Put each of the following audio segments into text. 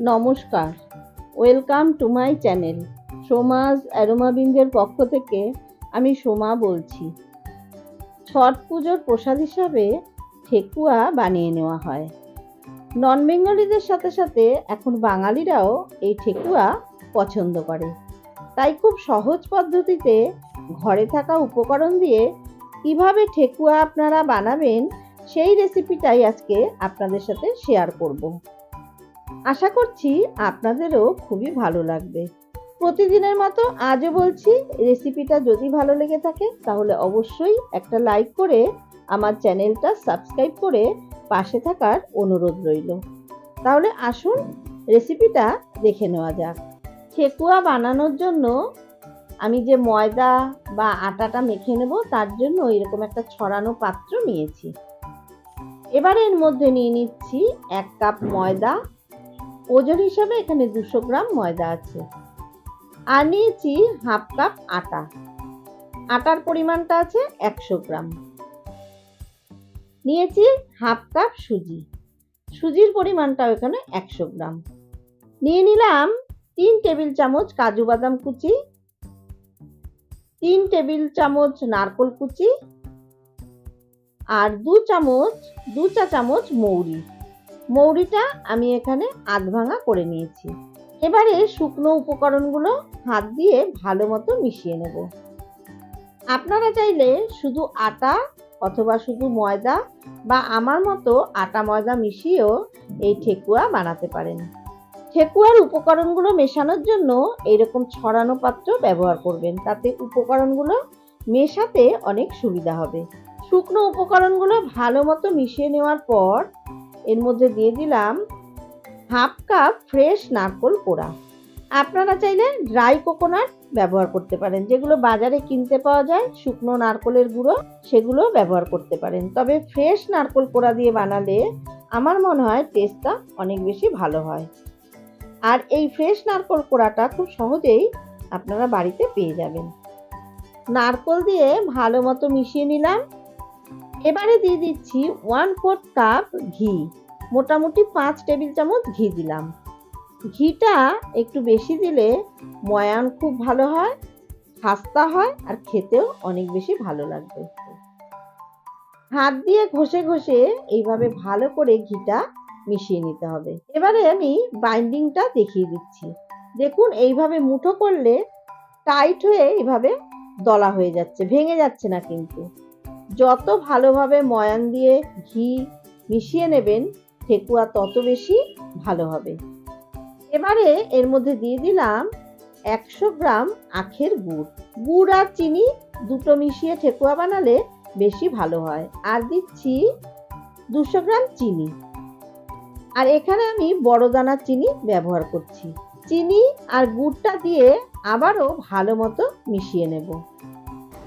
নমস্কার। Welcome to my channel. সোমাজ অ্যারোমাবিন্দের পক্ষ থেকে আমি সোমা বলছি। ছট পুজোর প্রসাদ হিসাবে ঠেকুয়া বানিয়ে নেওয়া হয়। নন বেঙ্গলিদের সাথে সাথে এখন বাঙালিরাও এই ঠেকুয়া পছন্দ করে। তাই খুব সহজ পদ্ধতিতে ঘরে থাকা উপকরণ দিয়ে কীভাবে ঠেকুয়া আপনারা বানাবেন সেই রেসিপিটাই আজকে আপনাদের সাথে শেয়ার করব। আশা করছি আপনাদেরও খুবই ভালো লাগবে। প্রতিদিনের মতো আজও বলছি রেসিপিটা যদি ভালো লেগে থাকে, তাহলে অবশ্যই একটা লাইক করে আমার চ্যানেলটা সাবস্ক্রাইব করে পাশে থাকার অনুরোধ রইল। তাহলে আসুন রেসিপিটা দেখে নেওয়া যাক। ঠেকুয়া বানানোর জন্য আমি যে ময়দা বা আটাটা মেখে নেব, তার জন্য এরকম একটা ছড়ানো পাত্র নিয়েছি। এবারে এর মধ্যে নিয়ে নিচ্ছি এক কাপ ময়দা ওজন হিসাবে এখানে দুশো গ্রাম ময়দা আছে। আর নিয়েছি হাফ কাপ আটা। আটার পরিমাণটা আছে একশো গ্রাম। নিয়েছি হাফ কাপ সুজি। সুজির পরিমাণটাও এখানে একশো গ্রাম। নিয়ে নিলাম তিন টেবিল চামচ কাজু বাদাম কুচি, তিন টেবিল চামচ নারকল কুচি, আর দু চামচ, দু চা চামচ মৌরি। মৌরিটা আমি এখানে আধ ভাঙা করে নিয়েছি। এবারে শুকনো উপকরণগুলো হাত দিয়ে ভালো মতো মিশিয়ে নেব। আপনারা চাইলে শুধু আটা অথবা শুধু ময়দা বা আমার মতো আটা ময়দা মিশিয়েও এই ঠেকুয়া বানাতে পারেন। ঠেকুয়ার উপকরণগুলো মেশানোর জন্য এইরকম ছড়ানো পাত্র ব্যবহার করবেন। তাতে উপকরণগুলো মেশাতে অনেক সুবিধা হবে। শুকনো উপকরণগুলো ভালো মতো মিশিয়ে নেওয়ার পর এর মধ্যে দিয়ে দিলাম হাফ কাপ ফ্রেশ নারকোল কোড়া আপনারা চাইলে ড্রাই কোকোনাট ব্যবহার করতে পারেন, যেগুলো বাজারে কিনতে পাওয়া যায়, শুকনো নারকোলের গুঁড়ো সেগুলো ব্যবহার করতে পারেন। তবে ফ্রেশ নারকোল কোড়া দিয়ে বানালে আমার মনে হয় টেস্টটা অনেক বেশি ভালো হয়। আর এই ফ্রেশ নারকোল কোড়াটা খুব সহজেই আপনারা বাড়িতে পেয়ে যাবেন। নারকোল দিয়ে ভালো মতো মিশিয়ে নিলাম। এবারে দিয়ে দিচ্ছি ওয়ান ফোর্থ কাপ ঘি। মোটামুটি পাঁচ টেবিল চামচ ঘি দিলাম। ঘিটা একটু বেশি দিলে ময়ান খুব ভালো হয়, খাস্তা হয় আর খেতেও অনেক বেশি ভালো লাগবে। হাত দিয়ে ঘষে ঘষে এইভাবে ভালো করে ঘিটা মিশিয়ে নিতে হবে। এবারে আমি বাইন্ডিংটা দেখিয়ে দিচ্ছি। দেখুন এইভাবে মুঠো করলে টাইট হয়ে এইভাবে দলা হয়ে যাচ্ছে, ভেঙে যাচ্ছে না কিন্তু। যত ভালোভাবে ময়ান দিয়ে ঘি মিশিয়ে নেবেন, ঠেকুয়া তত বেশি ভালো হবে। এবারে এর মধ্যে দিয়ে দিলাম একশো গ্রাম আখের গুড়। গুড় আর চিনি দুটো মিশিয়ে ঠেকুয়া বানালে বেশি ভালো হয়। আর দিচ্ছি দুশো গ্রাম চিনি। আর এখানে আমি বড় দানার চিনি ব্যবহার করছি। চিনি আর গুড়টা দিয়ে আবারও ভালো মতো মিশিয়ে নেব।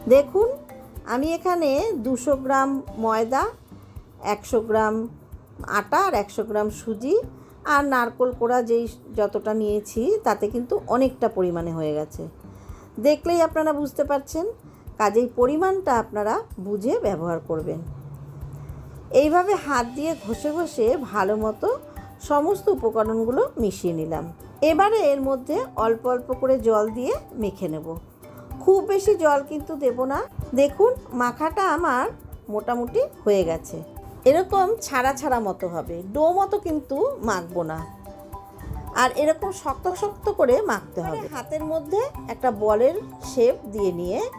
দেখুন আমি এখানে দুশো গ্রাম ময়দা, একশো গ্রাম আটা আর একশো গ্রাম সুজি আর নারকোল কোড়া যেই যতটা নিয়েছি তাতে কিন্তু অনেকটা পরিমাণে হয়ে গেছে। দেখলেই আপনারা বুঝতে পারছেন, কাজেই পরিমাণটা আপনারা বুঝে ব্যবহার করবেন। এইভাবে হাত দিয়ে ঘষে ঘষে ভালো মতো সমস্ত উপকরণগুলো মিশিয়ে নিলাম। এবারে এর মধ্যে অল্প অল্প করে জল দিয়ে মেখে নেব। খুব বেশি জল কিন্তু দেব না দেখুন, মাখাটা আমার মোটামুটি হয়ে গেছে। এরকম ছাড়া ছাড়া মতো হবে। ডো মতো কিন্তু মাখবো না। আর এরকম শক্ত শক্ত করে মাখতে হবে। হাতের মধ্যে একটা বলের শেপ দিয়ে নিয়ে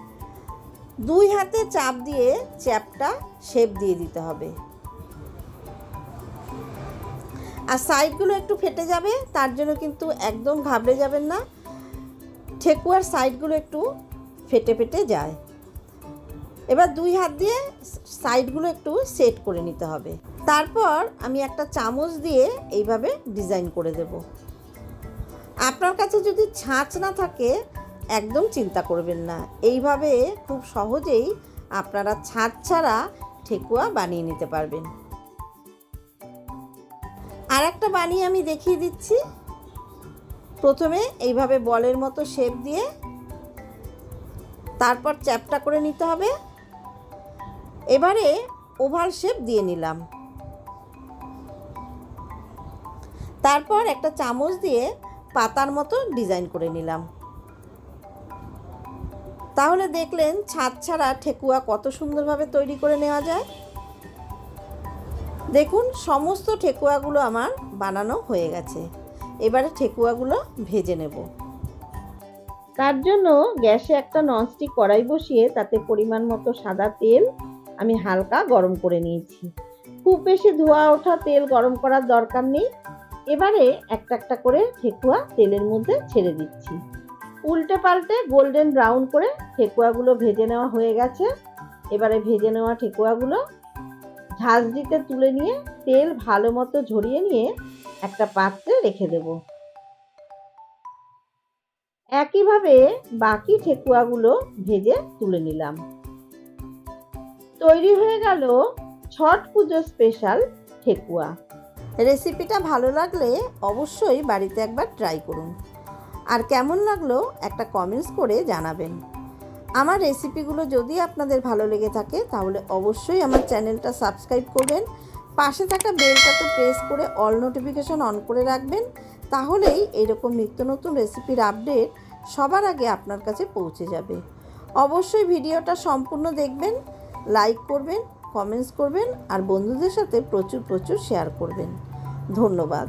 দুই হাতে চাপ দিয়ে চ্যাপটা শেপ দিয়ে দিতে হবে। আর সাইডগুলো একটু ফেটে যাবে, তার জন্য কিন্তু একদম ঘাবড়ে যাবেন না। ঠেকুয়ার সাইডগুলো একটু ফেটে ফেটে যায়। এবার দুই হাত দিয়ে সাইডগুলো একটু সেট করে নিতে হবে। তারপর আমি একটা চামচ দিয়ে এইভাবে ডিজাইন করে দেব। আপনার কাছে যদি ছাঁচ না থাকে, একদম চিন্তা করবেন না। এইভাবে খুব সহজেই আপনারা ছাঁচ ছাড়া ঠেকুয়া বানিয়ে নিতে পারবেন। আর একটা বানিয়ে আমি দেখিয়ে দিচ্ছি। প্রথমে এইভাবে বলের মতো শেপ দিয়ে তারপর চ্যাপটা করে নিতে হবে। এবারে ওভাল শেপ দিয়ে নিলাম। তারপর একটা চামচ দিয়ে পাতার মতো ডিজাইন করে নিলাম। তাহলে দেখলেন ছাদ ছাড়া ঠেকুয়া কত সুন্দরভাবে তৈরি করে নেওয়া যায়। দেখুন, সমস্ত ঠেকুয়াগুলো আমার বানানো হয়ে গেছে। এবারে ঠেকুয়াগুলো ভেজে নেব। তার জন্য গ্যাসে একটা ননস্টিক কড়াই বসিয়ে তাতে পরিমাণ মতো সাদা তেল আমি হালকা গরম করে নিয়েছি। খুব বেশি ধোয়া ওঠা তেল গরম করার দরকার নেই। এবারে একটা একটা করে ঠেকুয়া তেলের মধ্যে ছেড়ে দিচ্ছি। উল্টে পাল্টে গোল্ডেন ব্রাউন করে ঠেকুয়াগুলো ভেজে নেওয়া হয়ে গেছে। এবারে ভেজে নেওয়া ঠেকুয়াগুলো ঝাঁঝরিতে তুলে নিয়ে তেল ভালো মতো ঝরিয়ে নিয়ে একটা পাত্রে রেখে দেব। একইভাবে বাকি ঠেকুয়াগুলো ভেজে তুলে নিলাম। তৈরি হয়ে গেল ছট পুজো স্পেশাল ঠেকুয়া। রেসিপিটা ভালো লাগলে অবশ্যই বাড়িতে একবার ট্রাই করুন। আর কেমন লাগল একটা কমেন্টস করে জানাবেন। আমার রেসিপিগুলো যদি আপনাদের ভালো লেগে থাকে, তাহলে অবশ্যই আমার চ্যানেলটা সাবস্ক্রাইব করবেন। পাশে থাকা বেলটাতে প্রেস করে অল নোটিফিকেশন অন করে রাখবেন, তাহলেই এরকম নিত্য নতুন রেসিপির আপডেট সবার আগে আপনার কাছে পৌঁছে যাবে। অবশ্যই ভিডিওটা সম্পূর্ণ দেখবেন লাইক করবেন কমেন্টস করবেন আর বন্ধুদের সাথে প্রচুর প্রচুর শেয়ার করবেন। ধন্যবাদ।